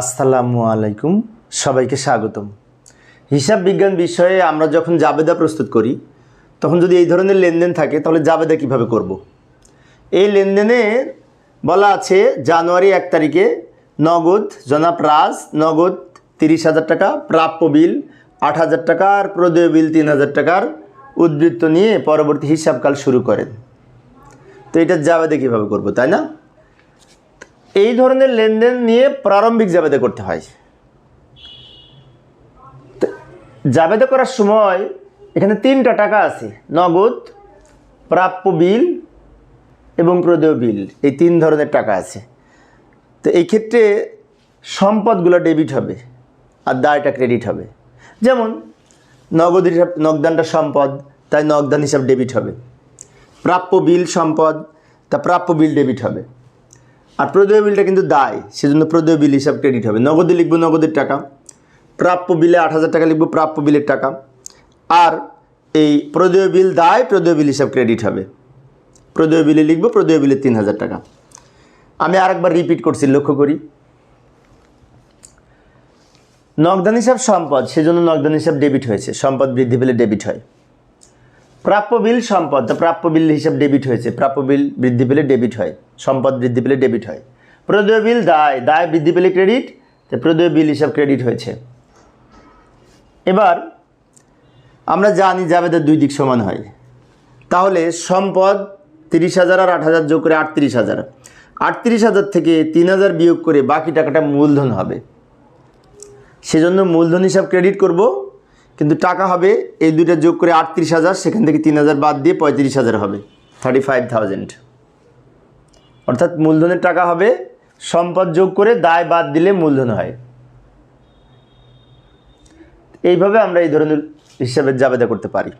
আসসালামু আলাইকুম, সবাইকে স্বাগতম। হিসাব বিজ্ঞান বিষয়ে আমরা যখন জাবেদা প্রস্তুত করি, তখন যদি এই ধরনের লেনদেন থাকে, তাহলে জাবেদা কীভাবে করব। এই লেনদেনে বলা আছে, জানুয়ারি এক তারিখে নগদ জনাব রাজ, নগদ তিরিশ হাজার টাকা, প্রাপ্য বিল আট হাজার টাকা, আর প্রদেয় বিল তিন হাজার টাকার উদ্বৃত্ত নিয়ে পরবর্তী হিসাবকাল শুরু করেন। তো এটা জাবেদা কীভাবে করব, তাই না? এই ধরনের লেনদেন নিয়ে প্রারম্ভিক জাবেদা করতে হয়। জাবেদা করার সময় এখানে তিনটা টাকা আছে, নগদ, প্রাপ্য বিল এবং প্রদেয় বিল, এই তিন ধরনের টাকা আছে। তো এই ক্ষেত্রে সম্পদগুলো ডেবিট হবে আর দায়টা ক্রেডিট হবে। যেমন নগদ হিসাব, নগদানটা সম্পদ, তাই নগদান হিসাব ডেবিট হবে। প্রাপ্য বিল সম্পদ, তা প্রাপ্য বিল ডেবিট হবে। আর প্রদেয় বিলটা কিন্তু দায়, সেজন্য প্রদেয় বিল হিসাব ক্রেডিট হবে। নগদে লিখব নগদের টাকা, প্রাপ্য বিলে আট হাজার টাকা লিখব প্রাপ্য বিলের টাকা, আর এই প্রদেয় বিল দায়, প্রদেয় বিল হিসাব ক্রেডিট হবে। প্রদেয় বিলে লিখব, প্রদেয় বিলের তিন হাজার টাকা। আমি আরেকবার রিপিট করছি, লক্ষ্য করি। নগদান হিসাব সম্পদ, সেজন্য নগদান হিসাব ডেবিট হয়েছে। সম্পদ বৃদ্ধি পেলে ডেবিট হয়। প্রাপ্য বিল সম্পদ প্রাপ্য বিল হিসাব ডেবিট হয়েছে। প্রাপ্য বিল বৃদ্ধি পেলে ডেবিট হয়। সম্পদ বৃদ্ধি পেলে ডেবিট হয়। প্রদেয় বিল দায় দায় বৃদ্ধি পেলে ক্রেডিট তো প্রদেয় বিল হিসাব ক্রেডিট হয়েছে। এবার আমরা জানি জাবেদের দুই দিক সমান হয়। তাহলে সম্পদ তিরিশ হাজার আর আট হাজার যোগ করে আটত্রিশ হাজার। আটত্রিশ হাজার থেকে তিন হাজার বিয়োগ করে বাকি টাকাটা মূলধন হবে। সেজন্য মূলধন হিসাব ক্রেডিট করব। কিন্তু টাকা হবে এই দুইটা যোগ করে আটত্রিশ হাজার, সেখান থেকে তিন হাজার বাদ দিয়ে পঁয়ত্রিশ হাজার হবে থার্টি ফাইভ থাউজেন্ড অর্থাৎ মূলধনের টাকা হবে, সম্পদ যোগ করে দায় বাদ দিলে মূলধন হয়। এইভাবে আমরা এই ধরনের হিসাবে জাবেদা করতে পারি।